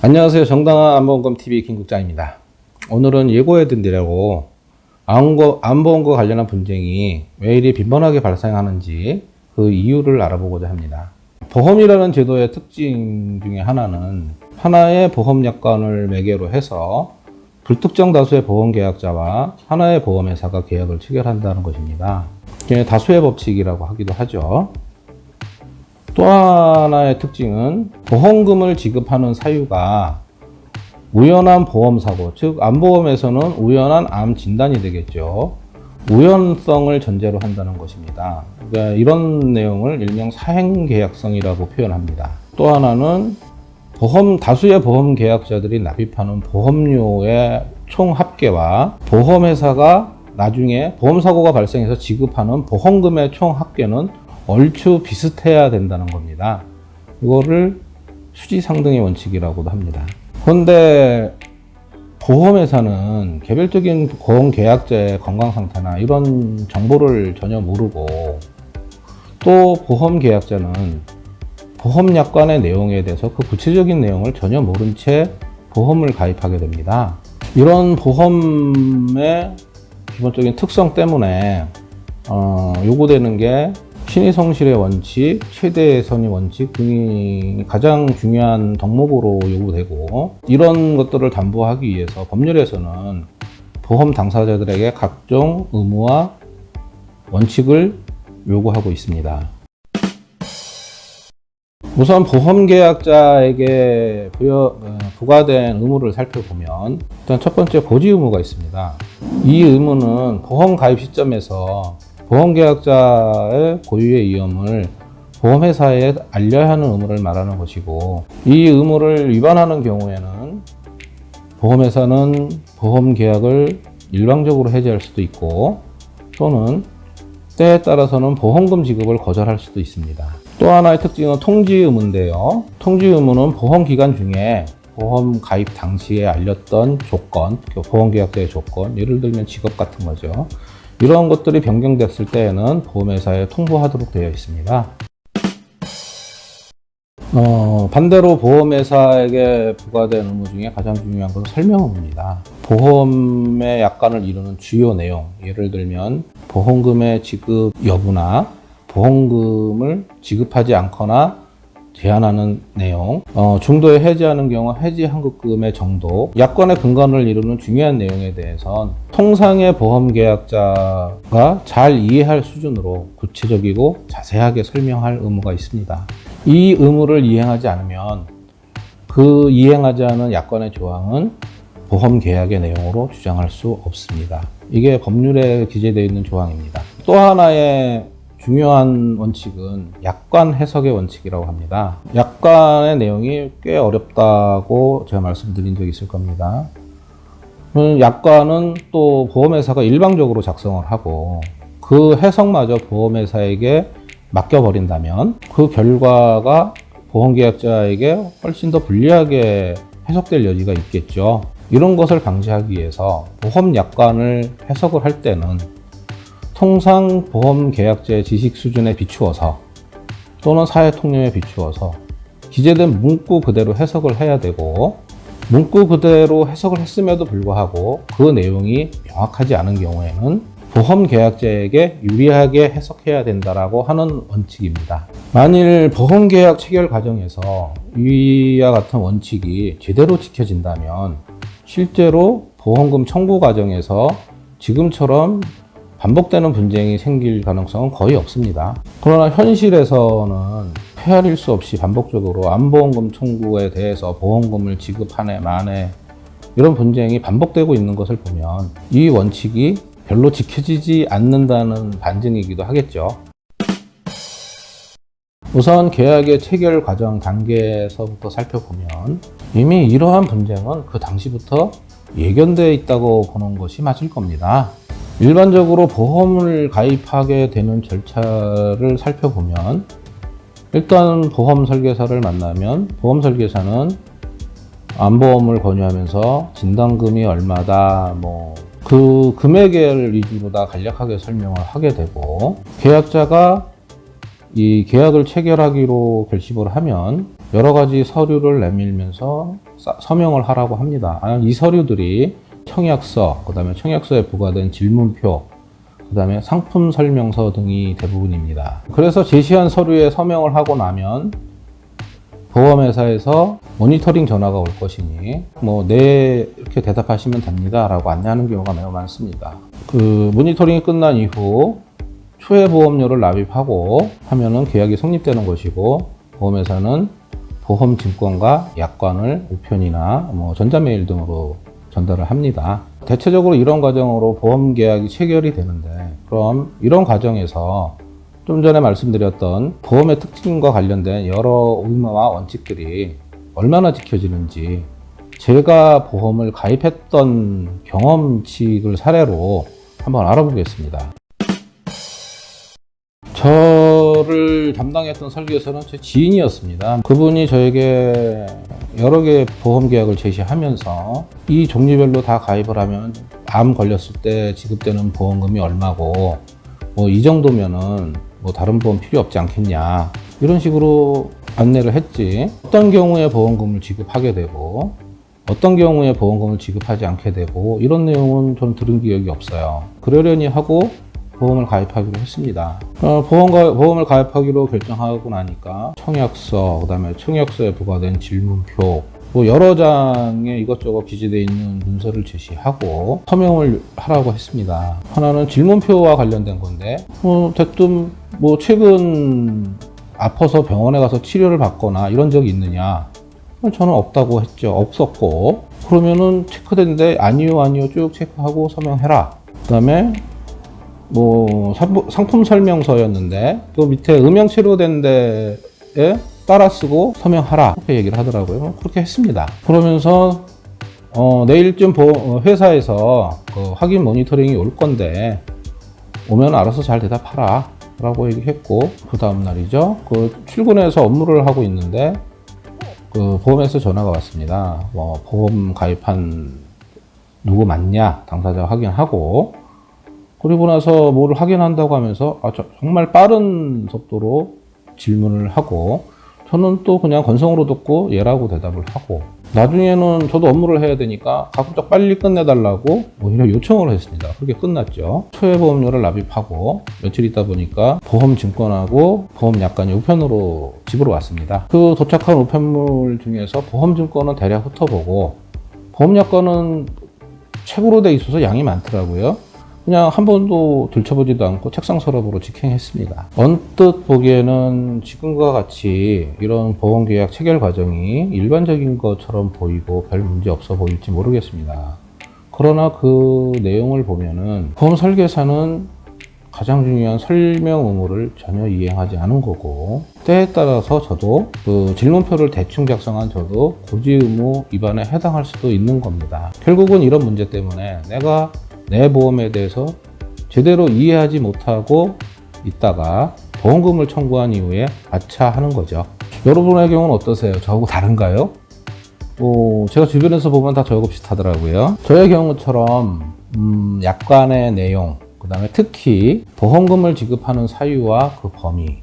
안녕하세요. 정당한 안보험금TV 김국장입니다. 오늘은 예고해드리려고 안보, 안보험과 관련한 분쟁이 왜 이리 빈번하게 발생하는지 그 이유를 알아보고자 합니다. 보험이라는 제도의 특징 중에 하나는 하나의 보험 약관을 매개로 해서 불특정 다수의 보험 계약자와 하나의 보험회사가 계약을 체결한다는 것입니다. 다수의 법칙이라고 하기도 하죠. 또 하나의 특징은 보험금을 지급하는 사유가 우연한 보험 사고, 즉 암보험에서는 우연한 암 진단이 되겠죠. 우연성을 전제로 한다는 것입니다. 그러니까 이런 내용을 일명 사행 계약성이라고 표현합니다. 또 하나는 보험 다수의 보험 계약자들이 납입하는 보험료의 총 합계와 보험회사가 나중에 보험 사고가 발생해서 지급하는 보험금의 총 합계는 얼추 비슷해야 된다는 겁니다. 이거를 수지상등의 원칙이라고도 합니다. 그런데 보험회사는 개별적인 보험 계약자의 건강 상태나 이런 정보를 전혀 모르고 또 보험 계약자는 보험 약관의 내용에 대해서 그 구체적인 내용을 전혀 모른 채 보험을 가입하게 됩니다. 이런 보험의 기본적인 특성 때문에 어, 요구되는 게 신의 성실의 원칙, 최대 선의 원칙 등이 가장 중요한 덕목으로 요구되고 이런 것들을 담보하기 위해서 법률에서는 보험 당사자들에게 각종 의무와 원칙을 요구하고 있습니다. 우선 보험 계약자에게 부여, 어, 부과된 의무를 살펴보면 일단 첫 번째 고지 의무가 있습니다. 이 의무는 보험 가입 시점에서 보험 계약자의 고유의 위험을 보험회사에 알려야 하는 의무를 말하는 것이고 이 의무를 위반하는 경우에는 보험회사는 보험 계약을 일방적으로 해지할 수도 있고 또는 때에 따라서는 보험금 지급을 거절할 수도 있습니다. 또 하나의 특징은 통지 의무인데요. 통지 의무는 보험 기간 중에 보험 가입 당시에 알렸던 조건, 그 보험 계약자의 조건, 예를 들면 직업 같은 거죠. 이러한 것들이 변경됐을 때에는 보험회사에 통보하도록 되어 있습니다. 어, 반대로 보험회사에게 부과된 의무 중에 가장 중요한 것은 설명 의무입니다. 보험의 약관을 이루는 주요 내용, 예를 들면 보험금의 지급 여부나 보험금을 지급하지 않거나 제한하는 내용, 어, 중도에 해지하는 경우 해지 환급금의 정도, 약관의 근간을 이루는 중요한 내용에 대해선 통상의 보험 계약자가 잘 이해할 수준으로 구체적이고 자세하게 설명할 의무가 있습니다. 이 의무를 이행하지 않으면 그 이행하지 않은 약관의 조항은 보험 계약의 내용으로 주장할 수 없습니다. 이게 법률에 기재되어 있는 조항입니다. 또 하나의 중요한 원칙은 약관 해석의 원칙이라고 합니다. 약관의 내용이 꽤 어렵다고 제가 말씀드린 적이 있을 겁니다. 음, 약관은 또 보험회사가 일방적으로 작성을 하고 그 해석마저 보험회사에게 맡겨버린다면 그 결과가 보험계약자에게 훨씬 더 불리하게 해석될 여지가 있겠죠. 이런 것을 방지하기 위해서 보험 약관을 해석을 할 때는 통상 보험 계약자의 지식 수준에 비추어서 또는 사회 통념에 비추어서 기재된 문구 그대로 해석을 해야 되고 문구 그대로 해석을 했음에도 불구하고 그 내용이 명확하지 않은 경우에는 보험 계약자에게 유리하게 해석해야 된다라고 하는 원칙입니다. 만일 보험 계약 체결 과정에서 이와 같은 원칙이 제대로 지켜진다면 실제로 보험금 청구 과정에서 지금처럼 반복되는 분쟁이 생길 가능성은 거의 없습니다. 그러나 현실에서는 헤아릴 수 없이 반복적으로 암보험금 청구에 대해서 보험금을 지급하네 마네 이런 분쟁이 반복되고 있는 것을 보면 이 원칙이 별로 지켜지지 않는다는 반증이기도 하겠죠. 우선 계약의 체결 과정 단계에서부터 살펴보면 이미 이러한 분쟁은 그 당시부터 예견되어 있다고 보는 것이 맞을 겁니다. 일반적으로 보험을 가입하게 되는 절차를 살펴보면 일단 보험 설계사를 만나면 보험 설계사는 암보험을 권유하면서 진단금이 얼마다 뭐 그 금액을 위주로 다 간략하게 설명을 하게 되고 계약자가 이 계약을 체결하기로 결심을 하면 여러 가지 서류를 내밀면서 싸- 서명을 하라고 합니다. 아, 이 서류들이 청약서, 그 다음에 청약서에 부과된 질문표, 그 다음에 상품 설명서 등이 대부분입니다. 그래서 제시한 서류에 서명을 하고 나면 보험회사에서 모니터링 전화가 올 것이니 뭐 네 이렇게 대답하시면 됩니다 라고 안내하는 경우가 매우 많습니다. 그 모니터링이 끝난 이후 초회 보험료를 납입하고 하면은 계약이 성립되는 것이고 보험회사는 보험 증권과 약관을 우편이나 뭐 전자메일 등으로 전달을 합니다. 대체적으로 이런 과정으로 보험 계약이 체결이 되는데 그럼 이런 과정에서 좀 전에 말씀드렸던 보험의 특징과 관련된 여러 의무와 원칙들이 얼마나 지켜지는지 제가 보험을 가입했던 경험칙을 사례로 한번 알아보겠습니다. 저를 담당했던 설계사는 제 지인이었습니다. 그분이 저에게 여러 개의 보험 계약을 제시하면서 이 종류별로 다 가입을 하면 암 걸렸을 때 지급되는 보험금이 얼마고 뭐 이 정도면은 뭐 다른 보험 필요 없지 않겠냐 이런 식으로 안내를 했지 어떤 경우에 보험금을 지급하게 되고 어떤 경우에 보험금을 지급하지 않게 되고 이런 내용은 좀 들은 기억이 없어요 그러려니 하고 보험을 가입하기로 했습니다 어, 보험 가, 보험을 가입하기로 결정하고 나니까 청약서 그다음에 청약서에 부과된 질문표 뭐 여러 장에 이것저것 기재되어 있는 문서를 제시하고 서명을 하라고 했습니다. 하나는 질문표와 관련된 건데, 뭐 대뜸 뭐 최근 아파서 병원에 가서 치료를 받거나 이런 적이 있느냐? 저는 없다고 했죠. 없었고 그러면은 체크된데 아니요 아니요 쭉 체크하고 서명해라. 그다음에 뭐 상품- 설명서였는데 그 밑에 음영 치료된 데에 따라 쓰고 서명하라 그렇게 얘기를 하더라고요. 그렇게 했습니다. 그러면서 어, 내일쯤 보- 어, 회사에서 그 확인 모니터링이 올 건데 오면 알아서 잘 대답하라 라고 얘기했고 그 다음 날이죠. 그 출근해서 업무를 하고 있는데 그 보험에서 전화가 왔습니다. 뭐 보험 가입한 누구 맞냐 당사자 확인하고 그리고 나서 뭐를 확인한다고 하면서 아, 저- 정말 빠른 속도로 질문을 하고 저는 또 그냥 건성으로 듣고 예라고 대답을 하고 나중에는 저도 업무를 해야 되니까 가급적 빨리 끝내달라고 오히려 요청을 했습니다. 그렇게 끝났죠. 초회보험료를 납입하고 며칠 있다 보니까 보험증권하고 보험약관이 우편으로 집으로 왔습니다. 그 도착한 우편물 중에서 보험증권은 대략 훑어보고 보험약관은 책으로 돼 있어서 양이 많더라고요. 그냥 한 번도 들춰보지도 않고 책상 서랍으로 직행했습니다. 언뜻 보기에는 지금과 같이 이런 보험계약 체결 과정이 일반적인 것처럼 보이고 별 문제 없어 보일지 모르겠습니다. 그러나 그 내용을 보면은 보험 설계사는 가장 중요한 설명 의무를 전혀 이행하지 않은 거고 때에 따라서 저도 그 질문표를 대충 작성한 저도 고지 의무 위반에 해당할 수도 있는 겁니다. 결국은 이런 문제 때문에 내가 내 보험에 대해서 제대로 이해하지 못하고 있다가 보험금을 청구한 이후에 아차 하는 거죠. 여러분의 경우는 어떠세요? 저하고 다른가요? 뭐 제가 주변에서 보면 다 저하고 비슷하더라고요. 저의 경우처럼 음, 약관의 내용, 그 다음에 특히 보험금을 지급하는 사유와 그 범위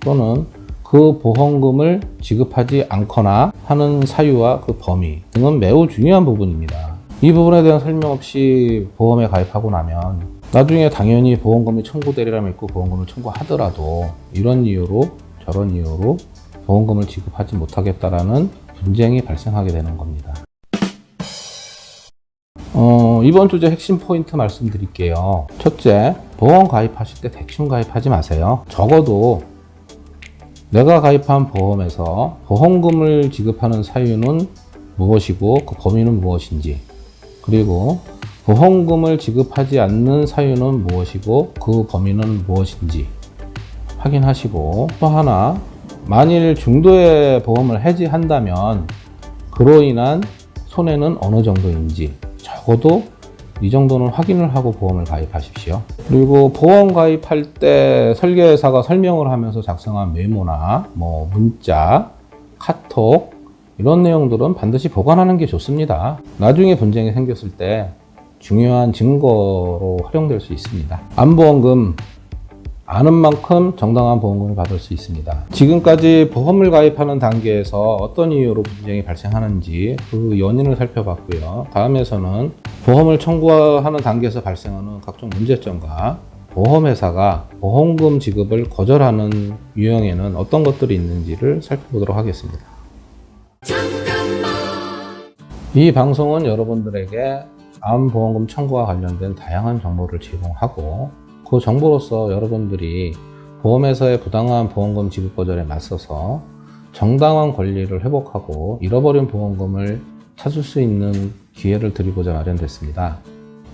또는 그 보험금을 지급하지 않거나 하는 사유와 그 범위 등은 매우 중요한 부분입니다. 이 부분에 대한 설명 없이 보험에 가입하고 나면 나중에 당연히 보험금이 청구되리라 믿고 보험금을 청구하더라도 이런 이유로 저런 이유로 보험금을 지급하지 못하겠다라는 분쟁이 발생하게 되는 겁니다. 어, 이번 주제 핵심 포인트 말씀드릴게요. 첫째, 보험 가입하실 때 대충 가입하지 마세요. 적어도 내가 가입한 보험에서 보험금을 지급하는 사유는 무엇이고 그 범위는 무엇인지 그리고 보험금을 지급하지 않는 사유는 무엇이고 그 범위는 무엇인지 확인하시고 또 하나 만일 중도의 보험을 해지한다면 그로 인한 손해는 어느 정도인지 적어도 이 정도는 확인을 하고 보험을 가입하십시오. 그리고 보험 가입할 때 설계사가 설명을 하면서 작성한 메모나 뭐 문자, 카톡 이런 내용들은 반드시 보관하는 게 좋습니다. 나중에 분쟁이 생겼을 때 중요한 증거로 활용될 수 있습니다. 암보험금 아는 만큼 정당한 보험금을 받을 수 있습니다. 지금까지 보험을 가입하는 단계에서 어떤 이유로 분쟁이 발생하는지 그 연인을 살펴봤고요. 다음에서는 보험을 청구하는 단계에서 발생하는 각종 문제점과 보험회사가 보험금 지급을 거절하는 유형에는 어떤 것들이 있는지를 살펴보도록 하겠습니다. 이 방송은 여러분들에게 암보험금 청구와 관련된 다양한 정보를 제공하고 그 정보로서 여러분들이 보험회사의 부당한 보험금 지급 거절에 맞서서 정당한 권리를 회복하고 잃어버린 보험금을 찾을 수 있는 기회를 드리고자 마련됐습니다.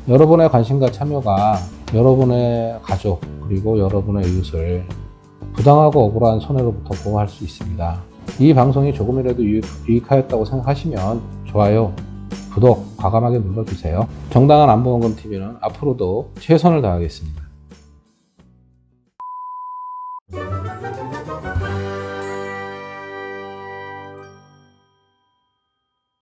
여러분의 관심과 참여가 여러분의 가족 그리고 여러분의 이웃을 부당하고 억울한 손해로부터 보호할 수 있습니다. 이 방송이 조금이라도 유익, 유익하였다고 생각하시면 좋아요, 구독 과감하게 눌러주세요. 정당한 안보원금 TV는 앞으로도 최선을 다하겠습니다.